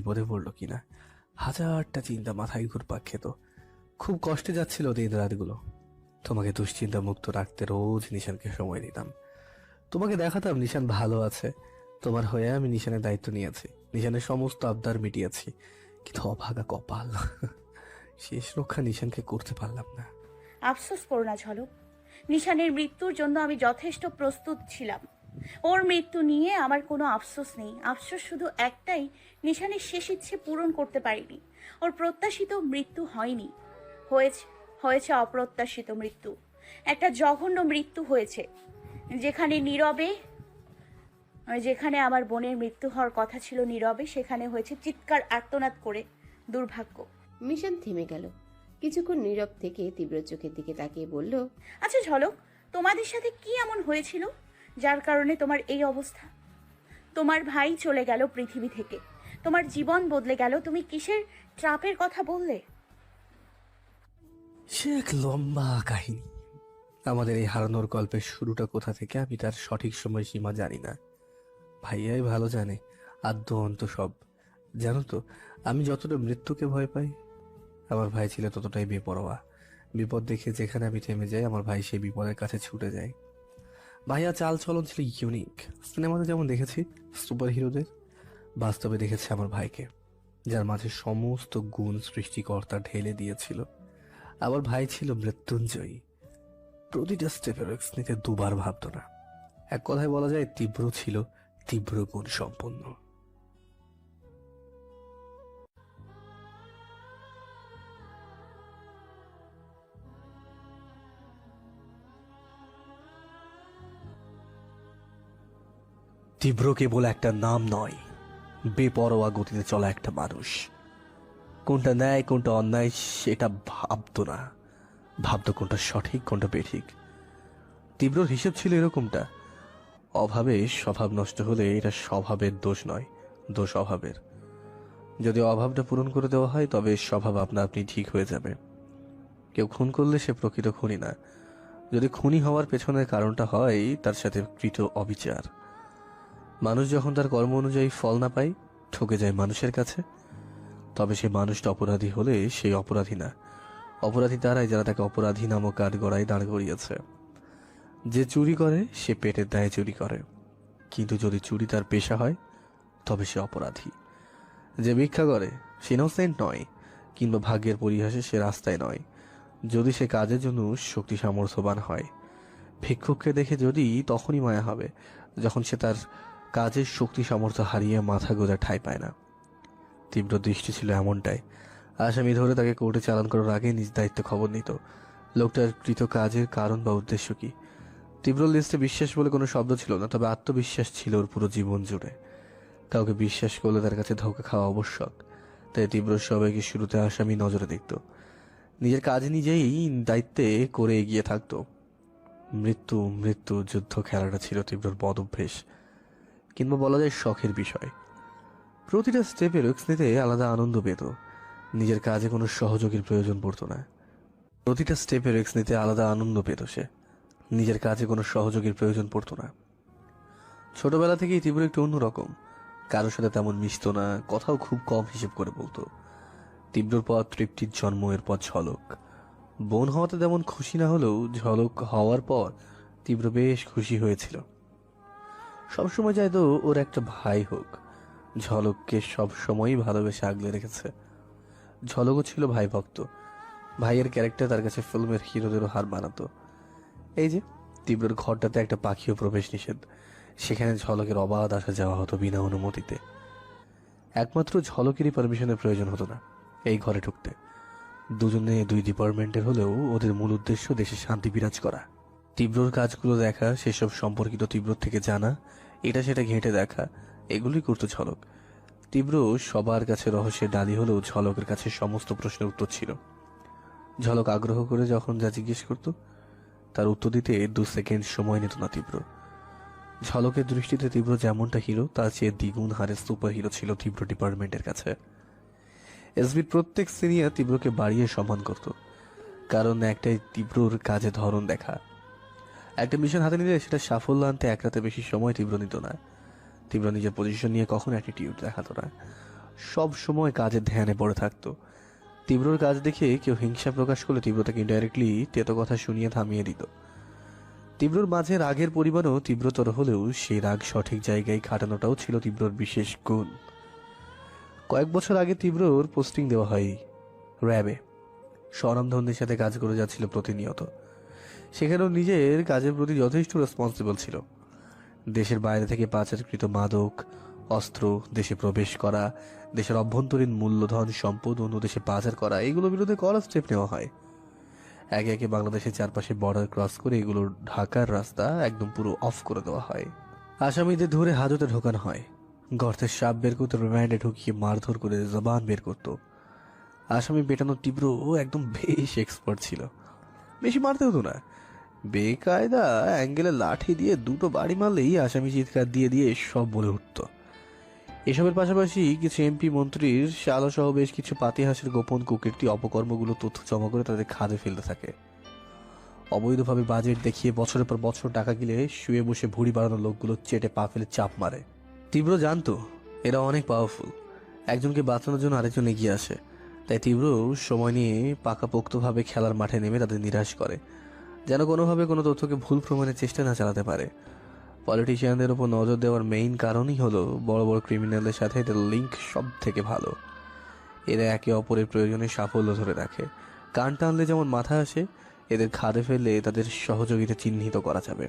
বিপদে পড়ল কিনা? হাজারটা চিন্তা মাথায় ঘুরপাক খেত। খুব কষ্টে যাচ্ছিল দিন রাতগুলো। তোমাকে দুশ্চিন্তা মুক্ত রাখতে রোজ নিশানকে সময় দিতাম। তোমাকে দেখাতাম নিশান ভালো আছে। তোমার হয়ে আমি নিশানের দায়িত্ব নিয়েছি। নিশানের সমস্ত আবদার মিটিয়েছি। কিন্তু অভাগা কপাল। শেষ রক্ষা নিশানকে করতে পারলাম না। আফসোস করো না ঝলক। নিশানের মৃত্যুর জন্য আমি যথেষ্ট প্রস্তুত ছিলাম। ওর মৃত্যু নিয়ে আমার কোনো আফসোস নেই। আফসোস শুধু একটাই নিশানের শেষ ইচ্ছে পূরণ করতে পারিনি। ওর প্রত্যাশিত মৃত্যু হয়নি। হয়েছে হয়েছে অপ্রত্যাশিত মৃত্যু। একটা জঘন্য মৃত্যু হয়েছে যেখানে নীরবে যেখানে আমার বোনের মৃত্যু হওয়ার কথা ছিল নীরবে সেখানে হয়েছে চিৎকার আর্তনাদ করে দুর্ভাগ্য। মিশন থেমে গেল। কিছুক্ষণ নীরব থেকে তীব্র চোখের দিকে তাকিয়ে বলল আচ্ছা ঝলক তোমাদের সাথে কি এমন হয়েছিল? যার কারণে তোমার এই অবস্থা। তোমার ভাই চলে গেল পৃথিবী থেকে। তোমার জীবন বদলে গেল। তুমি কিসের ট্রাপের কথা বললে? সে এক লম্বা কাহিনী। আমাদের এই হারানোর গল্পের শুরুটা কোথা থেকে আমি তার সঠিক সময় সীমা জানি না। ভাইয়াই ভালো জানে, আদ্য অন্ত সব। জানো তো, আমি যতটা মৃত্যুকে ভয় পাই, আমার ভাই ছিল ততটাই বেপরোয়া। বিপদ দেখে যেখানে আমি থেমে যাই, আমার ভাই সেই বিপদের কাছে ছুটে যায়। ভাইয়া চাল চলন ছিল ইউনিক সিনেমাতে যেমন দেখেছি সুপার হিরোদের বাস্তবে দেখেছি আমার ভাইকে, যার মাঝে সমস্ত গুণ সৃষ্টিকর্তা ঢেলে দিয়েছিল। আবার ভাই ছিল মৃত্যুঞ্জয়ী। প্রতিটা স্টেপের নিতে দুবার ভাবত না। এক কথায় বলা যায়, তীব্র ছিল, তীব্র গুণ সম্পন্ন তীব্র কেবল একটা নাম নয়, বেপরোয়া গতিতে চলা একটা মানুষ। কোনটা ন্যায়, কোনটা অন্যায়, সেটা ভাবতো না। ভাবতো কোনটা সঠিক, কোনটা বেঠিক। তীব্রর হিসেব ছিল এরকমটা। অভাবে স্বভাব নষ্ট হলে এটা স্বভাবের দোষ নয়, দোষ অভাবের। যদি অভাবটা পূরণ করে দেওয়া হয়, তবে স্বভাব আপনা আপনি ঠিক হয়ে যাবে। কেউ খুন করলে সে প্রকৃত খুনি না। যদি খুনি হওয়ার পেছনের কারণটা হয়, তার সাথে কৃত অবিচার। মানুষ যখন তার কর্ম অনুযায়ী ফল না পায়, ঠকে যায় মানুষের কাছে। তবে সে মানুষটা অপরাধী হলে সেই অপরাধী না। অপরাধী তারাই যারা তাকে অপরাধী নামক কাঠ গড়ায় দাঁড় করিয়েছে। যে চুরি করে, সে পেটের দায়ে চুরি করে। কিন্তু যদি চুরি তার পেশা হয়, তবে সে অপরাধী। যে ভিক্ষা করে, সে ইনোসেন্ট নয়, কিংবা ভাগ্যের পরিহাসে সে রাস্তায় নয়। যদি সে কাজের জন্য শক্তি, সামর্থ্যবান হয়। ভিক্ষুককে দেখে যদি তখনই মায়া হবে, যখন সে তার কাজের শক্তি সামর্থ্য হারিয়ে মাথা গোজা ঠাঁই পায় না। তীব্র দৃষ্টি ছিল এমনটাই। আসামি ধরে তাকে কোর্টে চালান করার আগে নিজ দায়িত্ব খবর নিত। লোকটার কৃত কাজের কারণ বা উদ্দেশ্য কি? তীব্র লিস্টে বিশ্বাস বলে কোনো শব্দ ছিল না, তবে আত্মবিশ্বাস ছিল ওর পুরো জীবন জুড়ে। কাউকে বিশ্বাস করলে তার কাছে ধোকা খাওয়া আবশ্যক, তাই তীব্র সবাইকে শুরুতে আসামি নজরে দেখত। নিজের কাজ নিজেই দায়িত্বে করে এগিয়ে থাকতো। মৃত্যু মৃত্যু, যুদ্ধ খেলাটা ছিল তীব্রর বদ অভ্যেস। কিংবা বলা যায় শখের বিষয়। প্রতিটা স্টেপে রিস্ক নিতে আলাদা আনন্দ পেত। নিজের কাজে কোনো সহযোগীর প্রয়োজন পড়তো না। প্রতিটা স্টেপে রিস্ক নিতে আলাদা আনন্দ পেত সে। নিজের কাজে কোনো সহযোগীর প্রয়োজন পড়তো না। ছোটবেলা থেকেই তীব্র একটু অন্যরকম। কারোর সাথে তেমন মিশতো না, কথাও খুব কম হিসেব করে বলতো। তীব্রর পর তৃপ্তির জন্ম এর পর ঝলক। বোন হওয়াতে তেমন খুশি না হলেও ঝলক হওয়ার পর তীব্র বেশ খুশি হয়েছিল। সবসময় চাইতো ওর একটা ভাই হোক। ঝলককে সবসময়ই ভালোবেসে আগলে রেখেছে। ঝলকও ছিল ভাই ভক্ত। ভাইয়ের ক্যারেক্টার তার কাছে ফিল্মের হিরোদেরও হার মানাতো। এই যে তীব্রর ঘরটাতে একটা পাখিও প্রবেশ নিষেধ। সেখানে ঝলকের অবাধ আসা যাওয়া হতো বিনা অনুমতিতে। একমাত্র ঝলকেরই পারমিশনের প্রয়োজন হতো না এই ঘরে ঢুকতে। দুজনে দুই ডিপার্টমেন্টের হলেও ওদের মূল উদ্দেশ্য দেশে শান্তি বিরাজ করা। তীব্রর কাজগুলো দেখা, সেসব সম্পর্কিত তীব্র থেকে জানা, এটা সেটা ঘেঁটে দেখা, এগুলোই করতো ঝলক। তীব্র সবার কাছে রহস্যের ডালি হলেও ঝলকের কাছে সমস্ত প্রশ্নের উত্তর ছিল। ঝলক আগ্রহ করে যখন যা জিজ্ঞেস করত, তার উত্তর দিতে দু সেকেন্ড সময় নিত না তীব্র। ঝলকের দৃষ্টিতে তীব্র যেমনটা হিরো, তার চেয়ে দ্বিগুণ হারে সুপার হিরো ছিল তীব্র ডিপার্টমেন্টের কাছে। এসবির প্রত্যেক সিনিয়র তীব্রকে বাড়িয়ে সম্মান করত, কারণ একটাই তীব্রর কাজে ধরন দেখা। একটা মিশন হাতে নিলে সেটা সাফল্য আনতে এক রাতে বেশি সময় তীব্র নিত না। তীব্র নিজের পজিশন নিয়ে কখনো অ্যাটিটিউড দেখাতো না। সব সময় কাজের ধ্যানে পড়ে থাকতো। তীব্রর কাজ দেখে কেউ হিংসা প্রকাশ করলে তীব্র তাকে ইনডাইরেক্টলি তেতো কথা শুনিয়ে থামিয়ে দিত। তীব্রর মাঝে রাগের পরিমাণও তীব্রতর হলেও সেই রাগ সঠিক জায়গায় খাটানোটাও ছিল তীব্রর বিশেষ গুণ। কয়েক বছর আগে তীব্রর পোস্টিং দেওয়া হয় র্যাবে। স্বনামধন্যের সাথে কাজ করে যাচ্ছিল প্রতিনিয়ত। সেখানেও নিজের কাজের প্রতি যথেষ্ট রেসপন্সিবল ছিল। দেশের বাইরে থেকে পাচারকৃত মাদক, অস্ত্র, দেশে প্রবেশ করা, দেশের অভ্যন্তরীণ মূল্যধন, সম্পদ অন্য দেশে পাচার করা এগুলোর বিরুদ্ধে কড়া স্টেপ নেওয়া হয়। একে একে বাংলাদেশের চারপাশে বর্ডার ক্রস করে এগুলোর ঢাকার রাস্তা একদম পুরো অফ করে দেওয়া হয়। আসামিদের ধরে হাজতে ঢোকানো হয়। গর্তের সাপ বের করতে রিমান্ডে ঢুকিয়ে মারধর করে জবান বের করতো। আসামি পেটানোর তীব্র একদম বেশ এক্সপার্ট ছিল। বেশি মারতে হতো না। বেকায়দা অ্যাঙ্গেলে লাঠি দিয়ে দুটো বাড়ি মারলেই আসামি চিৎকার দিয়ে দিয়ে সব বলে উঠত। এসবের পাশাপাশি কিছু এমপি মন্ত্রীর সহ বেশ কিছু পাতিহাসের গোপন কুকীর্তি, অপকর্মগুলো, তথ্য জমা করে তাদের খাদে ফেলতে থাকে। অবৈধভাবে বাজেট দেখিয়ে বছরের পর বছর টাকা গিলে শুয়ে বসে ভুড়ি বাড়ানো লোকগুলো চেটে পা ফেলে চাপ মারে। তীব্র জানতো এরা অনেক পাওয়ারফুল একজনকে বাঁচানোর জন্য আরেকজন এগিয়ে আসে। তাই তীব্র সময় নিয়ে পাকাপোক্তভাবে খেলার মাঠে নেমে তাদের নিরাশ করে, যেন কোনোভাবে কোনো তথ্যকে ভুল প্রমাণের চেষ্টা না চালাতে পারে। পলিটিশিয়ানদের উপর নজর দেওয়ার মেইন কারণই হলো বড় বড় ক্রিমিনালদের সাথে এদের লিঙ্ক সব থেকে ভালো। এরা একে অপরের প্রয়োজনে সাফল্য ধরে রাখে। কান টানলে যেমন মাথা আসে, এদের খাদে ফেললে তাদের সহযোগিতা চিহ্নিত করা যাবে।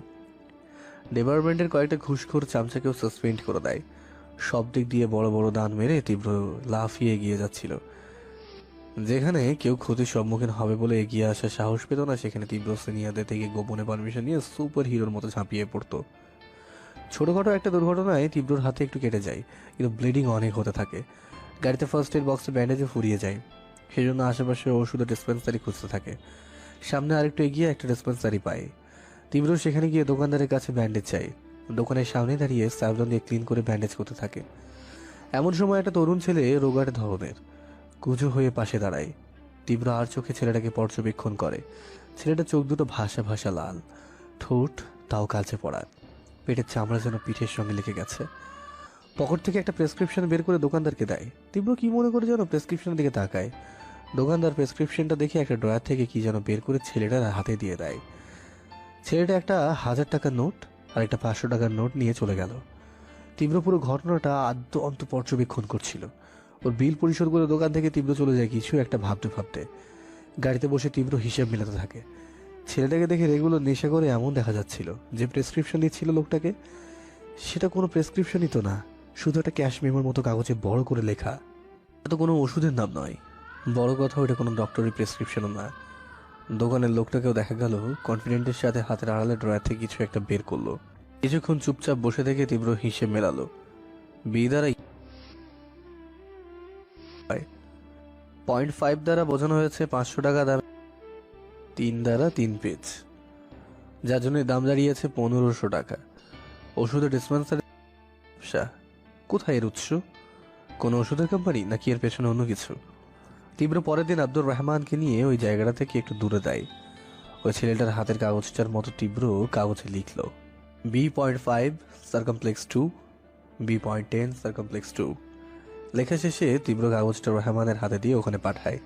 ডিপার্টমেন্টের কয়েকটা ঘুষখোর চামচাকেও সাসপেন্ড করে দেয়। সব দিক দিয়ে বড় বড় দান মেরে তীব্র লাফিয়ে এগিয়ে যাচ্ছিল। যেখানে কেউ ক্ষতির সম্মুখীন হবে বলে এগিয়ে আসার সাহস পেত না, সেখানে তীব্র সিনিয়রদের থেকে গোপনে পারমিশন নিয়ে সুপার হিরোর মতো ঝাঁপিয়ে পড়তো। ছোটখাটো একটা দুর্ঘটনায় তীব্রর হাতে একটু কেটে যায়, কিন্তু ব্লিডিং অনেক হতে থাকে। গাড়িতে ফার্স্ট এড বক্সে ব্যান্ডেজে ফুরিয়ে যায়। সেই জন্য আশেপাশে ওষুধের ডিসপেন্সারি খুঁজতে থাকে। সামনে আরেকটু এগিয়ে একটা ডিসপেন্সারি পায়। তীব্র সেখানে গিয়ে দোকানদারের কাছে ব্যান্ডেজ চাই দোকানের সামনে দাঁড়িয়ে স্যাভলন দিয়ে ক্লিন করে ব্যান্ডেজ করতে থাকে। এমন সময় একটা তরুণ ছেলে রোগাট ধরনের। কুজো হয়ে পাশে দাঁড়ায়। তীব্র আর চোখে ছেলেটাকে পর্যবেক্ষণ করে। ছেলেটা চোখ দুটো ভাসা ভাসা লাল। ঠোঁট তাও কালচে পড়া। পেটের চামড়া যেন পিঠের সঙ্গে লেগে গেছে। পকেট থেকে একটা প্রেসক্রিপশন বের করে দোকানদারকে দেয়। তীব্র কি মনে করে যেন প্রেসক্রিপশনের দিকে তাকায়। দোকানদার প্রেসক্রিপশনটা দেখে একটা ড্রয়ার থেকে কি যেন বের করে ছেলেটার হাতে দিয়ে দেয়। ছেলেটা একটা হাজার টাকার নোট আর একটা পাঁচশো টাকার নোট নিয়ে চলে গেল। তীব্র পুরো ঘটনাটা আদ্য অন্ত পর্যবেক্ষণ করছিল। ওর বিল পরিশোধ করে দোকান থেকে তীব্র চলে যায় কিছু একটা ভাবতে ভাবতে। গাড়িতে বসে তীব্র হিসাব মেলাতে থাকে। ছেলেটাকে দেখে রেগুলার নেশা করে এমন দেখা যাচ্ছিল যে প্রেসক্রিপশন দিচ্ছিল লোকটাকে। সেটা কোনো প্রেসক্রিপশনই তো না, শুধু একটা ক্যাশ মেমোর মতো কাগজে বড় করে লেখা। এটা কোনো ওষুধের নাম নয়। বড় কথা ওটা কোনো ডক্টরি প্রেসক্রিপশনও না। দোকানের লোকটাকেও দেখা গেল কনফিডেন্টের সাথে হাতের আড়ালে ড্রয়ার থেকে কিছু একটা বের করল। কিছুক্ষণ চুপচাপ বসে থেকে তীব্র হিসেব মেলালো। বি দ্বারা পয়েন্ট ফাইভ দ্বারা বোঝানো হয়েছে পাঁচশো টাকা দাম। তিন দ্বারা তিন পেজ যার জন্য দাম দাঁড়িয়েছে পনেরোশো টাকা। ওষুধের ডিসপেন্সারি ব্যবসা। কোথায় এর উৎস? কোনো ওষুধের কোম্পানি নাকি এর পেছনে অন্য কিছু? তীব্র পরের দিন আব্দুর রহমানকে নিয়ে ওই জায়গাটা থেকে একটু দূরে দেয় ওই ছেলেটার হাতের কাগজটার মতো তীব্র কাগজে লিখল। B point five circumflex two B point ten circumflex two লেখা শেষে তীব্র কাগজটা রহমানের হাতে দিয়ে ওখানে পাঠায়।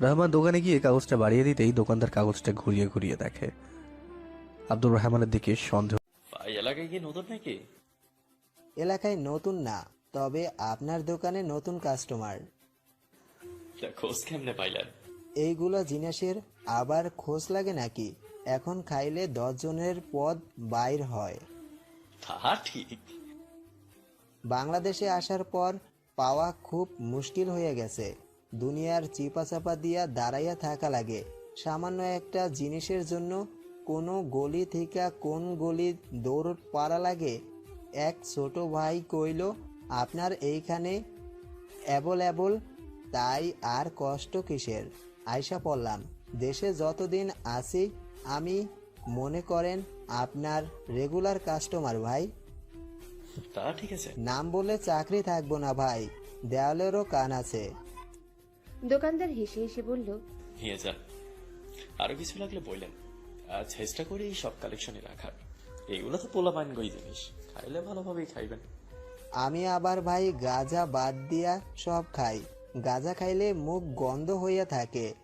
রহমান দোকানে গিয়ে কাগজটা বাড়িয়ে দিতেই দোকানদার কাগজটা ঘুরিয়ে ঘুরিয়ে দেখে। আব্দুর রহমানের দিকে সন্দেহ ভাই এলাকায় কি নতুন নাকি? এলাকায় নতুন না তবে আপনার দোকানে নতুন কাস্টমার তা খোঁজ কেমনে পাইলেন? এইগুলো জিনিসের আবার খোঁজ লাগে নাকি? এখন খাইলে দশ জনের পদ বাইর হয়। তা ঠিক। বাংলাদেশে আসার পর পাওয়া খুব মুশকিল হয়ে গেছে। দুনিয়ার চিপা চাপা দিয়া দাঁড়াইয়া থাকা লাগে। সামান্য একটা জিনিসের জন্য কোনো গলি থেকে কোন গলি দৌড় পারা লাগে। এক ছোট ভাই কইল, আপনার এইখানে অ্যাবল তাই আর কষ্ট কিসের? আয়সা পড়লাম, দেশে যতদিন আছি, আমি মনে করেন আপনার রেগুলার কাস্টমার ভাই। তা ঠিক আছে। নাম বলে চাকরি থাকব না ভাই দেওয়ালেরও কান আছে। দোকানদার হেসে হেসে বলল নিয়ে যান আরও কিছু লাগলে বললেন। আর চেষ্টা করি এই সব কালেকশনে রাখার। এগুলো তো পোলা গই জিনিস। খাইলে ভালোভাবেই খাইবেন। আমি আবার ভাই গাঁজা বাদ দিয়া সব খাই। গাঁজা খাইলে মুখ গন্ধ হইয়া থাকে।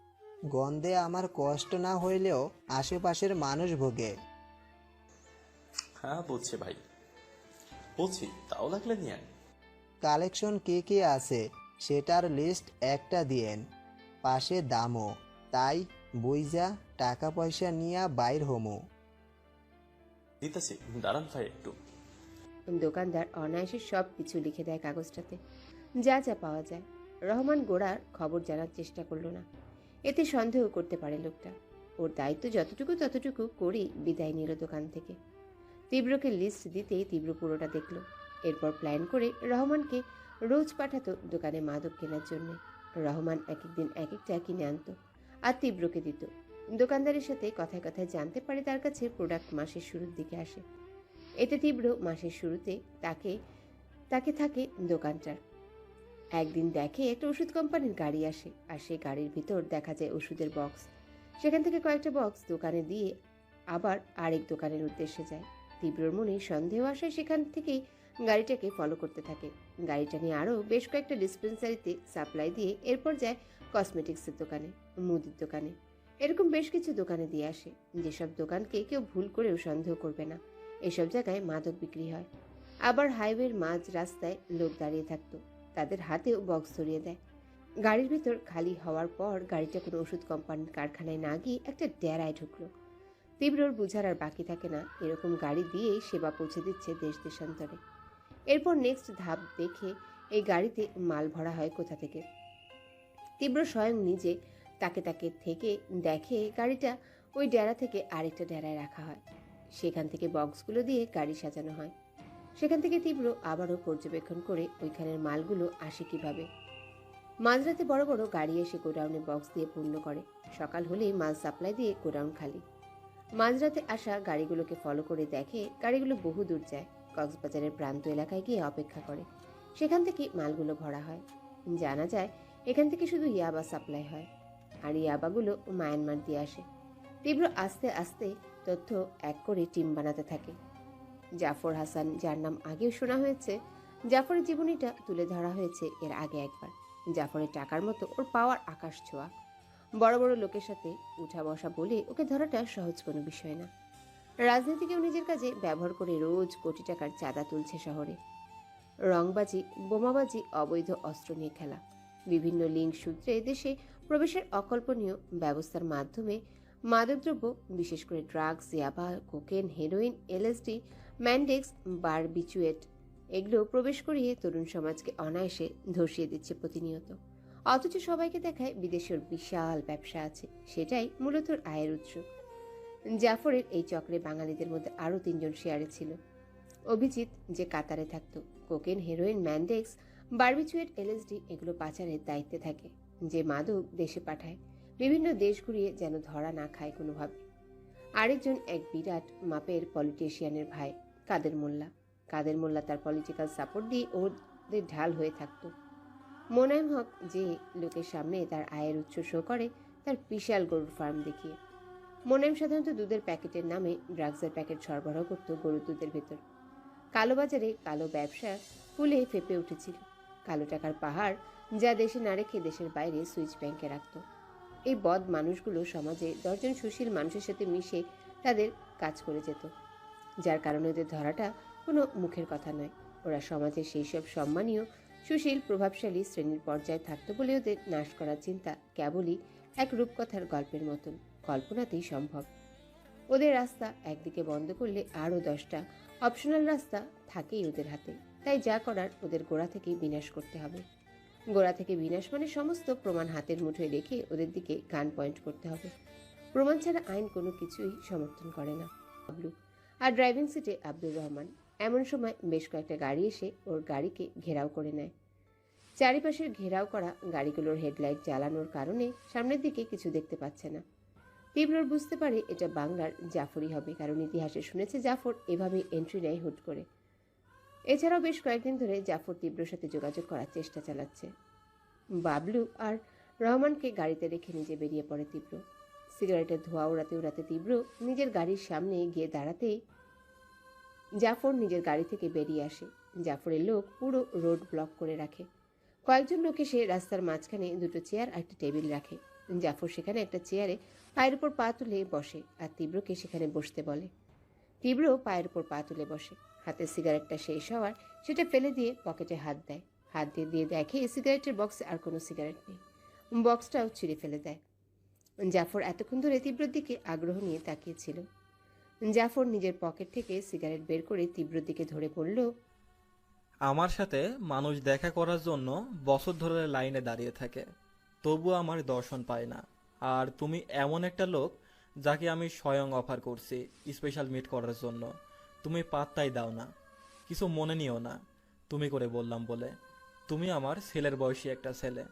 গন্ধে আমার কষ্ট না হইলেও আশেপাশের মানুষ ভোগে। হ্যাঁ বুঝছি ভাই। বুঝছি তাও লাগলে নিয়ে কালেকশন কে কে আছে সেটার লিস্ট একটা দিয়েন। পাশে দামও তাই বুইজা টাকা পয়সা নিয়া বাইর হমু। দিতেছি দাঁড়ান ভাই একটু। দোকানদার অনায়াসে সব কিছু লিখে দেয় কাগজটাতে। যা যা পাওয়া যায়। রহমান গোড়ার খবর জানার চেষ্টা করল না। এতে সন্দেহ করতে পারে লোকটা। ওর দায়িত্ব যতটুকু ততটুকু করেই বিদায় নিল দোকান থেকে। তীব্রকে লিস্ট দিতেই তীব্র পুরোটা দেখল। এরপর প্ল্যান করে রহমানকে রোজ পাঠাতো দোকানে মাদক কেনার জন্য। রহমান এক এক দিন এক একটা কিনে আনতো আর তীব্রকে দিত। দোকানদারের সাথে কথায় কথায় জানতে পারে তার কাছে প্রোডাক্ট মাসের শুরুর দিকে আসে। এতে তীব্র মাসের শুরুতে তাকে তাকে থাকে দোকানটার। একদিন দেখে একটা ওষুধ কোম্পানির গাড়ি আসে আর সেই গাড়ির ভিতর দেখা যায় ওষুধের বক্স সেখান থেকে কয়েকটা বক্স দোকানে দিয়ে আবার আরেক দোকানের উদ্দেশ্যে যায়। তীব্রর মনে সন্দেহ আসায় সেখান থেকেই গাড়িটাকে ফলো করতে থাকে। গাড়িটা নিয়ে আরও বেশ কয়েকটা ডিসপেন্সারিতে সাপ্লাই দিয়ে এরপর যায় কসমেটিক্সের দোকানে, মুদির দোকানে। এরকম বেশ কিছু দোকানে দিয়ে আসে। যেসব দোকানকে কেউ ভুল করেও সন্দেহ করবে না। এসব জায়গায় মাদক বিক্রি হয়। আবার হাইওয়ের মাঝ রাস্তায় লোক দাঁড়িয়ে থাকতো। তাদের হাতেও বক্স ধরিয়ে দেয়। গাড়ির ভিতর খালি হওয়ার পর গাড়িটা কোনো ওষুধ কোম্পানির কারখানায় না গিয়ে একটা ডেরায় ঢুকলো। তীব্রর বুঝার আর বাকি থাকে না। এরকম গাড়ি দিয়েই সেবা পৌঁছে দিচ্ছে দেশ দেশান্তরে। এরপর নেক্সট ধাপ দেখে এই গাড়িতে মাল ভরা হয় কোথা থেকে। তীব্র স্বয়ং নিজে তাকে তাকে থেকে দেখে গাড়িটা ওই ডেরা থেকে আরেকটা ডেরায় রাখা হয়। সেখান থেকে বক্সগুলো দিয়ে গাড়ি সাজানো হয়। সেখান থেকে তীব্র আবারও পর্যবেক্ষণ করে ওইখানের মালগুলো আসে কীভাবে। মাঝরাতে বড় বড় গাড়ি এসে গোডাউনে বক্স দিয়ে পূর্ণ করে। সকাল হলেই মাল সাপ্লাই দিয়ে গোডাউন খালি। মাঝরাতে আসা গাড়িগুলোকে ফলো করে দেখে গাড়িগুলো বহু দূর যায়। কক্সবাজারের প্রান্ত এলাকায় গিয়ে অপেক্ষা করে। সেখান থেকে মালগুলো ভরা হয়। জানা যায়, এখান থেকে শুধু ইয়াবা সাপ্লাই হয় আর ইয়াবাগুলো মায়ানমার দিয়ে আসে। তীব্র আস্তে আস্তে তথ্য এক করে টিম বানাতে থাকে। জাফর হাসান, যার নাম আগেও শোনা হয়েছে, জাফরের জীবনীটা তুলে ধরা হয়েছে এর আগে একবার। জাফরের টাকার মতো ওর পাওয়ার আকাশ ছোঁয়া। বড় বড় লোকের সাথে উঠা বসা বলে ওকে ধরাটা সহজ কোনো বিষয় না। রাজনীতিকেও নিজের কাজে ব্যবহার করে রোজ কোটি টাকার চাঁদা তুলছে শহরে। রংবাজি, বোমাবাজি, অবৈধ অস্ত্র নিয়ে খেলা। বিভিন্ন লিঙ্ক সূত্রে দেশে প্রবেশের অকল্পনীয় ব্যবস্থার মাধ্যমে মাদকদ্রব্য, বিশেষ করে drugs, yaba, cocaine, heroin, LSD, mandrax barbiturate এগুলো প্রবেশ করিয়ে তরুণ সমাজকে অনায়াসে ধসিয়ে দিচ্ছে প্রতিনিয়ত। অথচ সবাইকে দেখায় বিদেশের বিশাল ব্যবসা আছে, সেটাই মূলত আয়ের উৎস। জাফরের এই চক্রে বাঙালিদের মধ্যে আরও তিনজন শেয়ারে ছিল। অভিজিৎ, যে কাতারে থাকতো, cocaine, heroin, mandrax barbiturate LSD, এগুলো পাচারের দায়িত্বে থাকে, যে মাদক দেশে পাঠায়। বিভিন্ন দেশ ঘুরিয়ে যেন ধরা না খায় কোনোভাবে। আরেকজন এক বিরাট মাপের পলিটিশিয়ানের ভাই, কাদের মোল্লা। কাদের মোল্লা তার পলিটিক্যাল সাপোর্ট দিয়ে ওদের ঢাল হয়ে থাকতো। মোনায়েম হক যে লোকের সামনে তার আয়ের উৎস শো করে, তার বিশাল গরুর ফার্ম দেখিয়ে। মোনায়েম সাধারণত দুধের প্যাকেটের নামে ড্রাগসের প্যাকেট সরবরাহ করতো গরুর দুধের ভেতর। কালোবাজারে কালো ব্যবসা ফুলে ফেপে উঠেছিল। কালো টাকার পাহাড় যা দেশে না রেখে দেশের বাইরে সুইচ ব্যাংকে রাখত। এই বদ মানুষগুলো সমাজে দশজন সুশীল মানুষের সাথে মিশে তাদের কাজ করে যেত। যার কারণে ওদের ধরাটা কোনো মুখের কথা নয়। ওরা সমাজে সেই সব সম্মানীয় সুশীল, প্রভাবশালী শ্রেণির পর্যায়ে থাকতো বলে ওদের নাশ করার চিন্তা কেবলই এক রূপকথার গল্পের মতন। কল্পনাতেই সম্ভব। ওদের রাস্তা একদিকে বন্ধ করলে আরও দশটা অপশনাল রাস্তা থাকেই ওদের হাতে। তাই যা করার ওদের গোড়া থেকেই বিনাশ করতে হবে। গোড়া থেকে বিনাশ মানে সমস্ত প্রমাণ হাতের মুঠোয় রেখে ওদের দিকে গান পয়েন্ট করতে হবে। প্রমাণ ছাড়া আইন কোনো কিছুই সমর্থন করে না। বাবলু আর ড্রাইভিং সিটে আব্দুর রহমান। এমন সময় বেশ কয়েকটা গাড়ি এসে ওর গাড়িকে ঘেরাও করে নেয়। চারিপাশের ঘেরাও করা গাড়িগুলোর হেডলাইট জ্বালানোর কারণে সামনের দিকে কিছু দেখতে পাচ্ছে না। তীব্রর বুঝতে পারে এটা বাংলার জাফরই হবে, কারণ ইতিহাসে শুনেছে জাফর এভাবে এন্ট্রি নেয় হুট করে। এছাড়াও বেশ কয়েকদিন ধরে জাফর তীব্রর সাথে যোগাযোগ করার চেষ্টা চালাচ্ছে। বাবলু আর রহমানকে গাড়িতে রেখে নিজে বেরিয়ে পড়ে তীব্র। সিগারেটের ধোঁয়া উড়াতে উড়াতে তীব্র নিজের গাড়ির সামনে গিয়ে দাঁড়াতেই জাফর নিজের গাড়ি থেকে বেরিয়ে আসে। জাফরের লোক পুরো রোড ব্লক করে রাখে। কয়েকজন লোক এসে রাস্তার মাঝখানে দুটো চেয়ার আর একটা টেবিল রাখে। জাফর সেখানে একটা চেয়ারে পায়ের উপর পা তুলে বসে আর তীব্রকে সেখানে বসতে বলে। তীব্র পায়ের উপর পা তুলে বসে। হাতে সিগারেটটা শেষ হওয়ার সেটা ফেলে দিয়ে পকেটে হাত দেয়। হাত দিয়ে দিয়ে দেখে সিগারেটের বক্সে আর কোনো সিগারেট নেই। বক্সটাও ছিঁড়ে ফেলে দেয়। জাফর এতক্ষণ ধরে তীব্রর দিকে আগ্রহ নিয়ে তাকিয়েছিল জাফর নিজের পকেট থেকে সিগারেট বের করে তীব্রর দিকে ধরে পড়ল আমার সাথে মানুষ দেখা করার জন্য বছর ধরে লাইনে দাঁড়িয়ে থাকে। তবুও আমার দর্শন পায় না। আর তুমি এমন একটা লোক যাকে আমি স্বয়ং অফার করছি স্পেশাল মিট করার জন্য। তুমি পাত্তাই দাও না। কিছু মনে নিও না। তুমি করে বললাম বলে। তুমি আমার ছেলের বয়সী একটা ছেলে।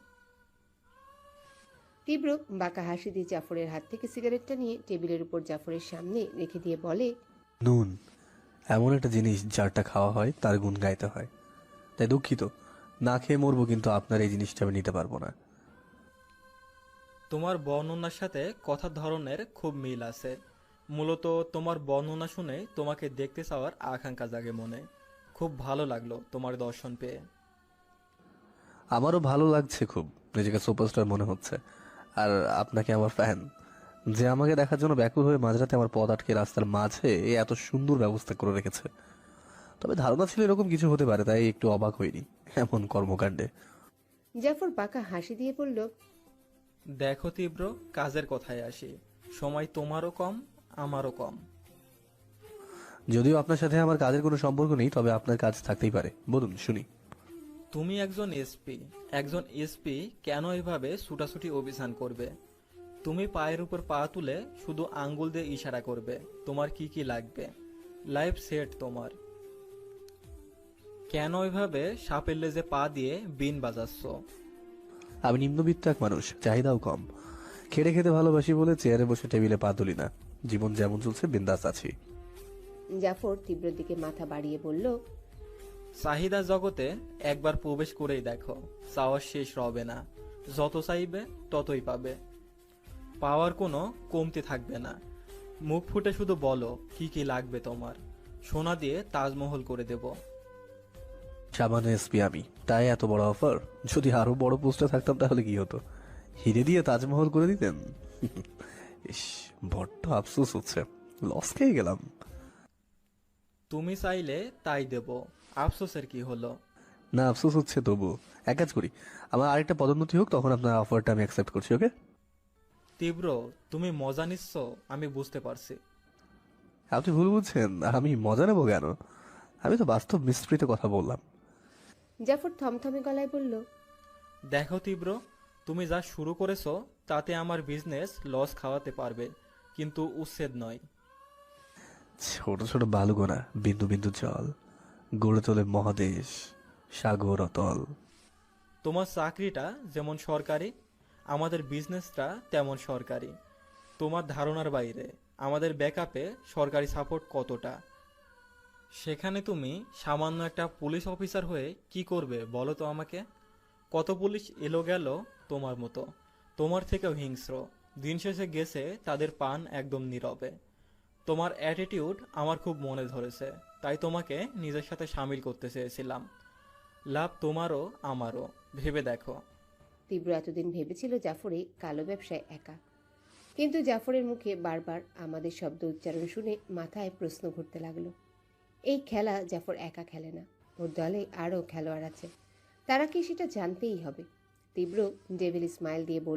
তীব্র বাঁকা হাসি দিয়ে জাফরের হাত থেকে সিগারেটটা নিয়ে টেবিলের উপর জাফরের সামনে রেখে দিয়ে বলে নুন এমন একটা জিনিস যারটা খাওয়া হয় তার গুণ গাইতে হয়। তাই দুঃখিত। না খেয়ে মরবো কিন্তু আপনার এই জিনিসটা আমি নিতে পারব না। তোমার বর্ণনার সাথে কথার ধরনের খুব মিল আছে। মূলত তোমার বর্ণনা শুনে তোমাকে দেখতে চাওয়ার আকাঙ্ক্ষা জাগে মনে। খুব ভালো লাগল তোমার দর্শন পেয়ে। আমারও ভালো লাগছে খুব নিজেকে সুপারস্টার মনে হচ্ছে। আর আপনাকে আমার ফ্যান যে আমাকে দেখার জন্য ব্যাকুল হয়ে মাঝরাতে আমার পথ আটকে রাস্তার মাঝে এত সুন্দর ব্যবস্থা করে রেখেছে। তবে ধারণা ছিল এরকম কিছু হতে পারে তাই একটু অবাক হইনি এমন কর্মকাণ্ডে। জাফর বাঁকা হাসি দিয়ে বলল দেখো তীব্র কাজের কথায় আসি। সময় তোমারও কম আমারও কম। যদিও আপনার সাথে আমার কাজের কোনো সম্পর্ক নেই তবে আপনার কাজ থাকতেই পারে। বলুন শুনি। তুমি একজন এসপি। একজন এসপি কেন এভাবে ছুটাছুটি অভিযান করবে? তুমি পায়ের উপর পা তুলে শুধু আঙ্গুল দিয়ে ইশারা করবে। তোমার কি কি লাগবে? লাইফ সেট তোমার। কেন এভাবে সাপের লেজে পা দিয়ে বিন বাজাচ্ছ? আমি নিম্নবিত্ত এক মানুষ চাহিদাও কম। খেটে খেতে ভালোবাসি বলে চেয়ারে বসে টেবিলে পা তুলি না। জীবন যেমন চলছে বিন্দাস আছি। জাফর তীব্রর দিকে মাথা বাড়িয়ে বলল চাহিদা জগতে একবার প্রবেশ করেই দেখো চাওয়ার শেষ রবে না। যত চাইবে ততই পাবে। পাওয়ার কোনো কমতি থাকবে না। মুখ ফুটে শুধু বলো কি কি লাগবে তোমার? সোনা দিয়ে তাজমহল করে দেব। সামান্য এসপি আমি। তাই এত বড় অফার যদি আরও বড় পোস্টে থাকতাম তাহলে কি হতো? হিরে দিয়ে তাজমহল করে দিতেন? ইস বড্ড আফসোস হচ্ছে। লস খেয়ে গেলাম। তুমি চাইলে তাই দেব। আফসোসের কি হলো? না আফসোস হচ্ছে তবু এক কাজ করি আমার আরেকটা পদোন্নতি হোক তখন আপনার অফারটা আমি অ্যাকসেপ্ট করছি ওকে তীব্র তুমি মজা নিচ্ছ আমি বুঝতে পারছি। আপনি ভুল বুঝছেন আমি মজা নেব কেন? আমি তো বাস্তব মিশ্রিত কথা বললাম। জাফর থমথমে গলায় বলল দেখো তীব্র তুমি যা শুরু করেছ তাতে আমার বিজনেস লস খাওয়াতে পারবে কিন্তু উচ্ছেদ নয়। ছোট ছোট বালুগোনা বিন্দু বিন্দু জল গড়ে তোলে মহাদেশ সাগর অতল তোমার চাকরিটা যেমন সরকারি আমাদের বিজনেসটা তেমন সরকারি। তোমার ধারণার বাইরে আমাদের ব্যাকআপে সরকারি সাপোর্ট কতটা? সেখানে তুমি সামান্য একটা পুলিশ অফিসার হয়ে কি করবে বলো তো আমাকে? কত পুলিশ এলো গেল তোমার মতো। তোমার থেকেও হিংস্র। দিন শেষে গেছে, তাদের পান একদম নীরবে। তোমার অ্যাটিটিউড আমার খুব মনে ধরেছে, তাই তোমাকে নিজের সাথে সামিল করতে চেয়েছিলাম। লাভ তোমারও আমারও, ভেবে দেখো। তীব্র এতদিন ভেবেছিল জাফরে কালো ব্যবসায় একা। কিন্তু জাফরের মুখে বারবার আমাদের শব্দ উচ্চারণ শুনে মাথায় প্রশ্ন ঘুরতে লাগল। এই খেলা জাফর একা খেলে না, ওর দলে আরও খেলোয়াড় আছে। তারা কি সেটা জানতেই হবে? তীব্র ডেভিল স্মাইল দিয়ে বলল